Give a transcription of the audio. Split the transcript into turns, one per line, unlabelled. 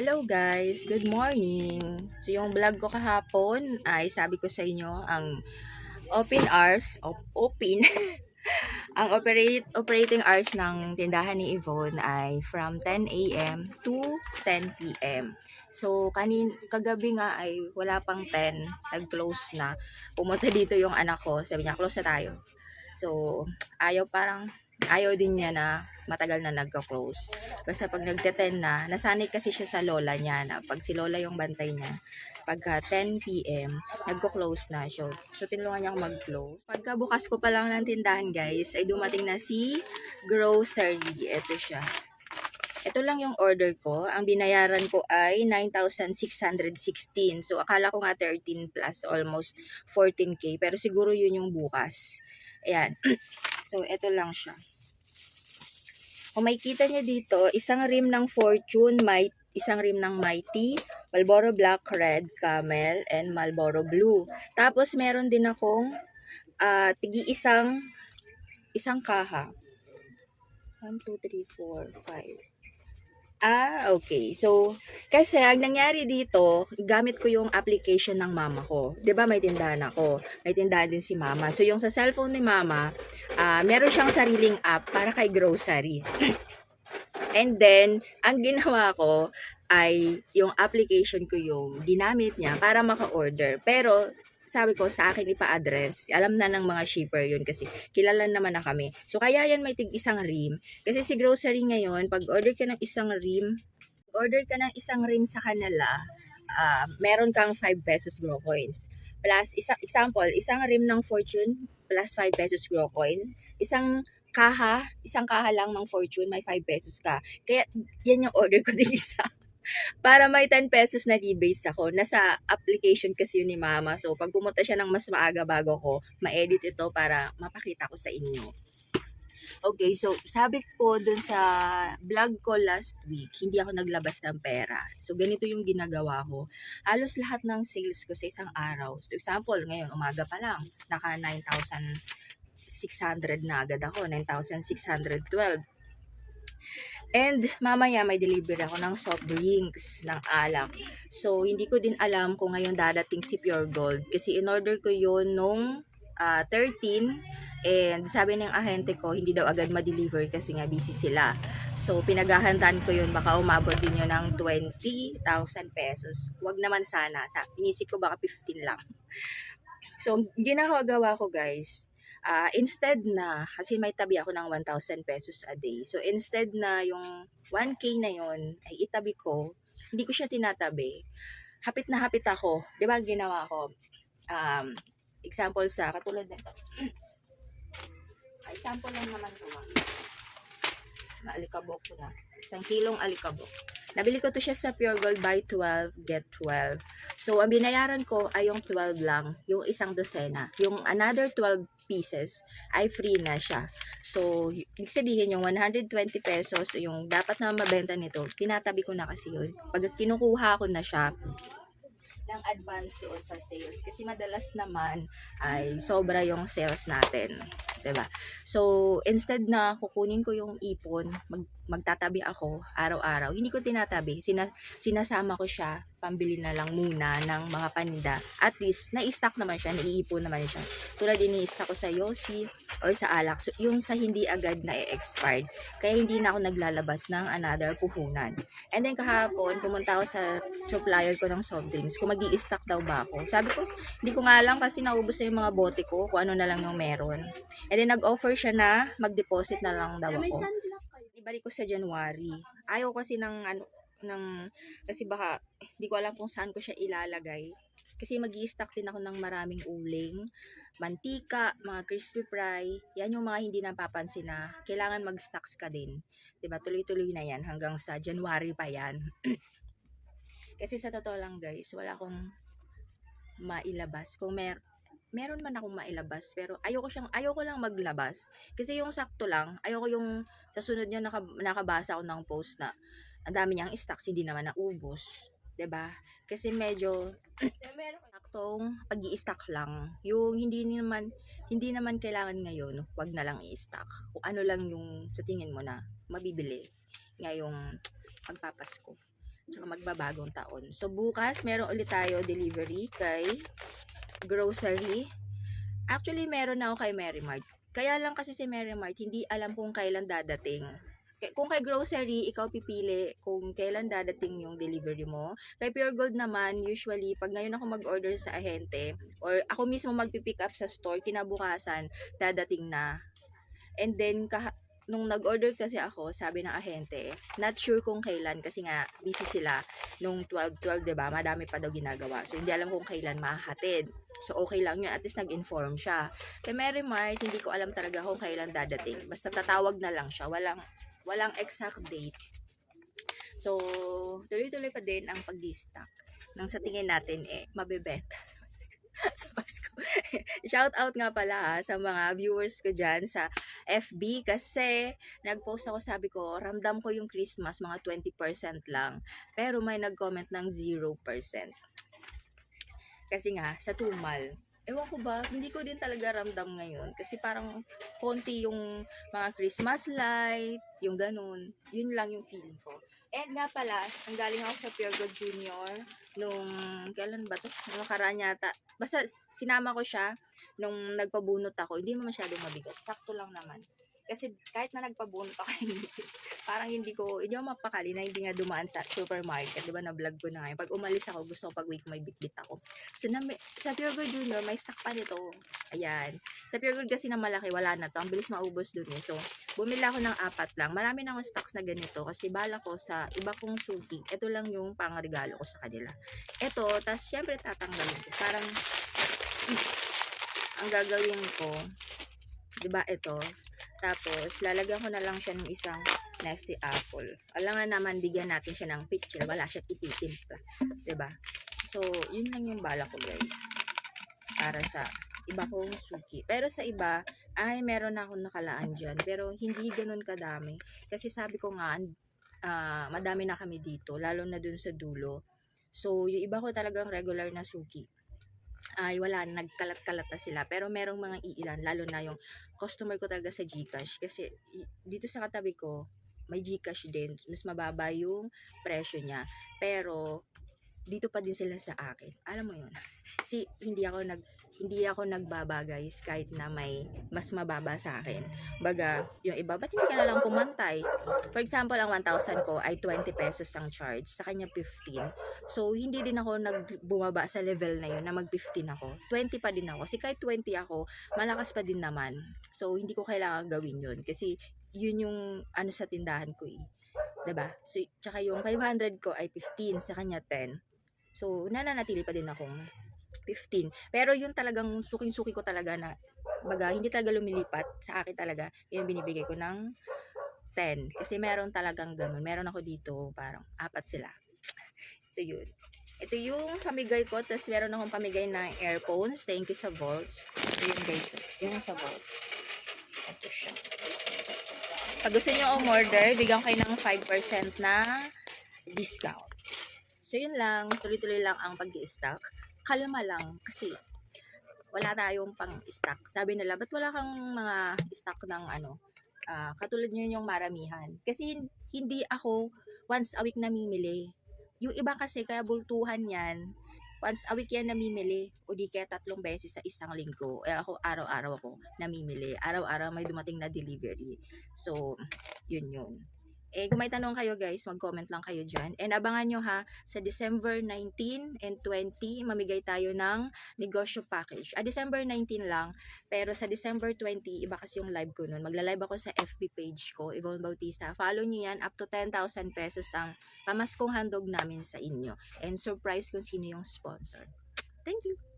Hello guys, good morning. So yung vlog ko kahapon ay sabi ko sa inyo ang open hours, op- open, ang operate, operating hours ng tindahan ni Yvonne ay from 10 a.m. to 10 p.m. So kanin kagabi nga ay wala pang 10, nag-close na. Pumunta dito yung anak ko, sabi niya close na tayo. So ayaw parang ayaw din niya na matagal na nagka-close. Kasi pag nagte-10 na, nasanay kasi siya sa lola niya na pag si lola yung bantay niya, pagka 10 p.m., nagko-close na. So, so tinulungan niya mag-close. Pagka bukas ko pa lang ng tindahan, guys, ay dumating na si grocery. Ito siya. Ito lang yung order ko. Ang binayaran ko ay 9,616. So, akala ko nga 13 plus, almost 14K. Pero siguro yun yung bukas. Ayan. so, ito lang siya. Kung makikita nyo dito, isang rim ng Fortune, may, isang rim ng Mighty, Marlboro Black, Red, Camel, and Marlboro Blue. Tapos, meron din akong ah, tigi isang isang kaha. 1, 2, 3, 4, 5. Ah, okay. So, kasi ang nangyari dito, gamit ko yung application ng mama ko. 'Di ba may tindahan ako? May tindahan din si mama. So, yung sa cellphone ni mama, ah meron siyang sariling app para kay grocery. And then, ang ginawa ko ay yung application ko yung ginamit niya para maka-order. Pero, sabi ko sa akin ipa-address. Alam na ng mga shipper yun kasi kilala naman na kami. So, kaya yan may tig isang rim. Kasi si grocery ngayon, pag order ka ng isang rim, order ka ng isang rim sa kanila, ah, meron kang 5 pesos grow coins. Plus, isa, example, isang rim ng Fortune plus 5 pesos grow coins. Isang kaha, isang kaha lang ng Fortune, may 5 pesos ka. Kaya, yan yung order ko din isa. Para may 10 pesos na rebates ako. Nasa application kasi yun ni mama. So, pag pumunta siya ng mas maaga bago ko, ma-edit ito para mapakita ko sa inyo. Okay, so sabi ko dun sa vlog ko last week, hindi ako naglabas ng pera. So ganito yung ginagawa ko. Halos lahat ng sales ko sa isang araw. So example, ngayon umaga pa lang, naka 9,600 na agad ako, 9,612. And mamaya may delivery ako ng soft drinks, ng alak. So hindi ko din alam kung ngayon dadating si Pure Gold kasi in order ko yun nung ah, 13 And sabi ng ahente ko, hindi daw agad ma-deliver kasi nga busy sila. So, pinaghahandaan ko yun, baka umabot din yun ng 20,000 pesos. Huwag naman sana. Sa, inisip ko baka 15 lang. So, ginagawa ko guys, ah, instead na, kasi may tabi ako ng 1,000 pesos a day. So, instead na yung 1K na yun, ay itabi ko, hindi ko siya tinatabi. Hapit na hapit ako. Di ba ginawa ko? Um, example sa, katulad nito. Ay, sample lang naman to. ah. Na alikabok ko na. Isang kilong alikabok. Nabili ko to siya sa Pure Gold buy 12, get 12. So, ang binayaran ko ay yung 12 lang, yung isang dosena. Yung another 12 pieces ay free na siya. So, ibig sabihin yung 120 pesos, yung dapat na mabenta nito, tinatabi ko na kasi yun. Pag kinukuha ko na siya, ng advance doon sa sales. Kasi madalas naman ay sobra yung sales natin. 'di ba? So, instead na kukunin ko yung ipon, mag, magtatabi ako araw-araw, hindi ko tinatabi. Sina, sinasama ko siya, pambili na lang muna ng mga paninda. At least, na-stock naman siya, naiipon naman siya. Tulad din ni-stock ko sa Yossi or sa Alak. So, yung sa hindi agad na expired Kaya hindi na ako naglalabas ng another puhunan. And then kahapon, pumunta ako sa supplier ko ng soft drinks. Kung mag stock daw ba ako. Sabi ko, hindi ko nga alam kasi naubos na yung mga bote ko, kung ano na lang yung meron. And then nag-offer siya na mag-deposit na lang daw ako. Ibalik ko sa January. Ayaw kasi ng ano ng kasi baka hindi ko alam kung saan ko siya ilalagay. Kasi mag stock din ako ng maraming uling, mantika, mga crispy fry. Yan yung mga hindi napapansin na kailangan mag-stocks ka din. 'Di ba Tuloy-tuloy na yan hanggang sa January pa yan. kasi sa totoo lang guys, wala akong mailabas. Kung mer meron man akong mailabas pero ayoko siyang ayoko lang maglabas. Kasi yung sakto lang ayoko yung sa sunod niya naka, nakabasa ako ng post na ang dami niyang stocks hindi naman naubos 'di ba? Kasi medyo saktong pag stock lang. Yung hindi naman hindi naman kailangan ngayon wag na lang i-stock. Kung ano lang yung sa tingin mo na mabibili ngayong pagpapasko tsaka magbabagong taon. So, bukas, meron ulit tayo delivery kay grocery. Actually, meron na ako kay Mary Mart. Kaya lang kasi si Mary Mart, hindi alam kung kailan dadating. Kung kay grocery, ikaw pipili kung kailan dadating yung delivery mo. Kay Pure Gold naman, usually, pag ngayon ako mag-order sa ahente, or ako mismo magpipick up sa store, kinabukasan, dadating na. And then, nung nag-order kasi ako, sabi ng ahente, not sure kung kailan kasi nga busy sila nung 12-12, 'di ba? Madami pa daw ginagawa. So, hindi alam kung kailan mahahatid. So, okay lang yun. At least nag-inform siya. Kay Mary Mart, hindi ko alam talaga kung kailan dadating. Basta tatawag na lang siya. Walang, walang exact date. So, tuloy-tuloy pa din ang pag-stock. Nang sa tingin natin, eh, mabebenta sa Pasko. Shout out nga pala ha, sa mga viewers ko dyan sa FB kasi nag-post ako sabi ko, ramdam ko yung Christmas mga 20% lang. Pero may nag-comment ng 0%. Kasi nga, sa tumal, ewan ko ba, hindi ko din talaga ramdam ngayon. Kasi parang konti yung mga Christmas light, yung ganun. Yun lang yung feeling ko. And nga pala, ang galing ako sa Pure Gold Junior nung, kailan ba to? Nakaraan yata. Basta sinama ko siya nung nagpabunot ako. Hindi naman masyadong mabigat. Sakto lang naman. Kasi kahit na nagpabunot ako, hindi, parang hindi ko, hindi ako mapakali na hindi nga dumaan sa supermarket. Di ba, na-vlog ko na ngayon. Pag umalis ako, gusto ko pag week may bitbit ako. So, na, sa Pure Gold Junior, may stock pa nito. Ayan. Sa Pure Gold kasi na malaki, wala na to. Ang bilis maubos dun eh. So, bumili ako ng apat lang. Marami na akong stocks na ganito kasi bala ko sa iba kong suki. Ito lang yung pangregalo ko sa kanila. Ito, tas syempre tatanggalin ko. Parang, ang gagawin ko, di ba ito, tapos, lalagyan ko na lang siya ng isang nasty apple. Alam nga naman, bigyan natin siya ng picture. Wala siya ititimpla. ba So, yun lang yung bala ko, guys. Para sa iba kong suki. Pero sa iba, ay, meron na akong nakalaan dyan. Pero, hindi ganun kadami. Kasi sabi ko nga, ah, madami na kami dito. Lalo na dun sa dulo. So, yung iba ko talagang regular na suki ay wala, nagkalat-kalat na sila. Pero merong mga iilan, lalo na yung customer ko talaga sa Gcash. Kasi dito sa katabi ko, may Gcash din. Mas mababa yung presyo niya. Pero, dito pa din sila sa akin. Alam mo yun. Kasi hindi ako nag hindi ako nagbaba guys kahit na may mas mababa sa akin. Baga, yung iba, ba't hindi ka na lang pumantay? For example, ang 1,000 ko ay 20 pesos ang charge. Sa kanya 15. So, hindi din ako nagbumaba sa level na yun na mag-15 ako. 20 pa din ako. Kasi kahit 20 ako, malakas pa din naman. So, hindi ko kailangan gawin yun. Kasi, yun yung ano sa tindahan ko eh. 'Di ba So, tsaka yung 500 ko ay 15, sa kanya 10. So, nananatili pa din akong 15. Pero yung talagang suking-suki ko talaga na, baga, hindi talaga lumilipat sa akin talaga, yung binibigay ko ng 10. Kasi meron talagang ganun. Meron ako dito, parang apat sila. So, yun. Ito yung pamigay ko. Tapos, meron akong pamigay ng earphones. Thank you sa Volts. So, yun guys. Yung sa Volts. Ito siya. Pag gusto nyo umorder, bigyan kayo ng 5% na discount. So, yun lang. Tuloy-tuloy lang ang pag-stock. Kalma lang. Kasi, wala tayong pang-stock. Sabi nila, ba't wala kang mga stock ng ano, ah, katulad nyo yung maramihan. Kasi, hindi ako once a week namimili. Yung iba kasi, kaya bultuhan yan, once a week yan namimili. O di kaya tatlong beses sa isang linggo. Eh, ako, araw-araw ako namimili. Araw-araw may dumating na delivery. So, yun yun. Eh, kung may tanong kayo guys, mag-comment lang kayo dyan. And abangan nyo ha, sa December 19 and 20, mamigay tayo ng negosyo package. Ah, December 19 lang, pero sa December 20, iba kasi yung live ko nun. Magla-live ako sa FB page ko, Yvonne Bautista. Follow nyo yan, up to 10,000 pesos ang pamaskong handog namin sa inyo. And surprise kung sino yung sponsor. Thank you!